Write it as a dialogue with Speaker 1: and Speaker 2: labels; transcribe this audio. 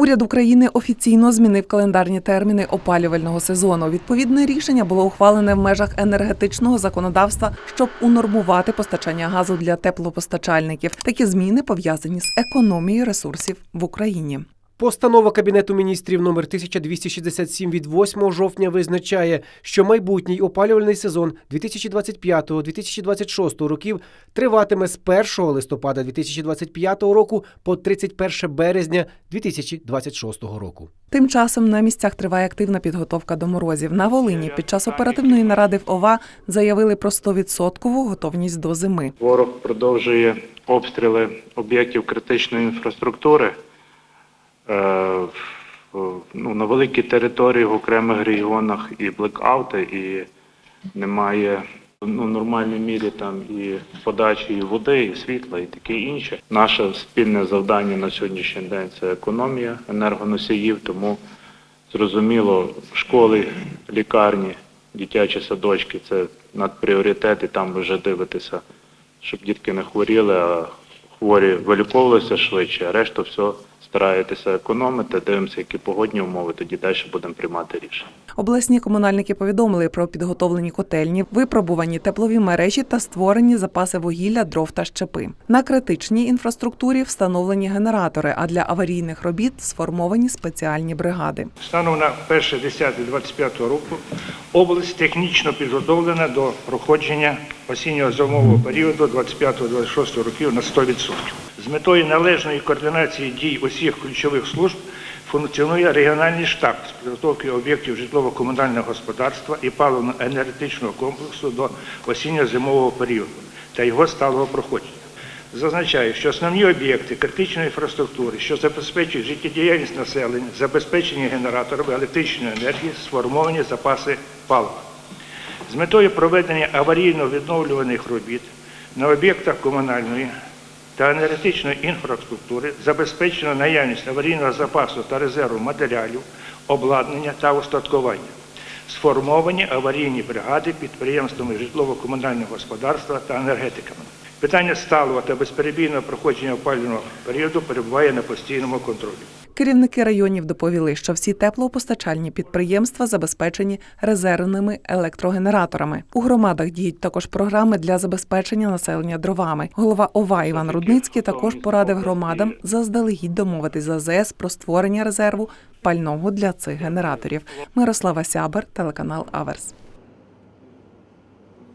Speaker 1: Уряд України офіційно змінив календарні терміни опалювального сезону. Відповідне рішення було ухвалене в межах енергетичного законодавства, щоб унормувати постачання газу для теплопостачальників. Такі зміни пов'язані з економією ресурсів в Україні.
Speaker 2: Постанова Кабінету міністрів номер 1267 від 8 жовтня визначає, що майбутній опалювальний сезон 2025-2026 років триватиме з 1 листопада 2025 року по 31 березня 2026 року.
Speaker 1: Тим часом на місцях триває активна підготовка до морозів. На Волині під час оперативної наради в ОВА заявили про 100% готовність до зими.
Speaker 3: Ворог продовжує обстріли об'єктів критичної інфраструктури ну, на великій території в окремих регіонах і блекаути, і немає ну, в нормальній мірі там і подачі і води, і світла, і таке інше. Наше спільне завдання на сьогоднішній день це економія енергоносіїв, тому зрозуміло, школи, лікарні, дитячі садочки це надпріоритет, і там вже дивитеся, щоб дітки не хворіли, а хворі виліковувалися швидше, а решта все стараєтеся економити, дивимося, які погодні умови, тоді далі будемо приймати рішення.
Speaker 1: Обласні комунальники повідомили про підготовлені котельні, випробувані теплові мережі та створені запаси вугілля, дров та щепи. На критичній інфраструктурі встановлені генератори, а для аварійних робіт сформовані спеціальні бригади.
Speaker 4: Станом на 1.10.25 року область технічно підготовлена до проходження осіннього зимового періоду 25-26 років на 100%. З метою належної координації дій усіх ключових служб функціонує регіональний штаб з підготовки об'єктів житлово-комунального господарства і паливно-енергетичного комплексу до осінньо-зимового періоду та його сталого проходження. Зазначаю, що основні об'єкти критичної інфраструктури, що забезпечують життєдіяльність населення, забезпечення генераторами електричної енергії, сформовані запаси палива. З метою проведення аварійно-відновлюваних робіт на об'єктах комунальної та енергетичної інфраструктури забезпечено наявність аварійного запасу та резерву матеріалів, обладнання та устаткування. Сформовані аварійні бригади підприємствами житлово-комунального господарства та енергетиками. Питання сталого та безперебійного проходження опалювального періоду перебуває на постійному контролі.
Speaker 1: Керівники районів доповіли, що всі теплопостачальні підприємства забезпечені резервними електрогенераторами. У громадах діють також програми для забезпечення населення дровами. Голова ОВА Іван Рудницький також порадив громадам заздалегідь домовитись з АЗС про створення резерву пального для цих генераторів. Мирослава Сябер, телеканал Аверс.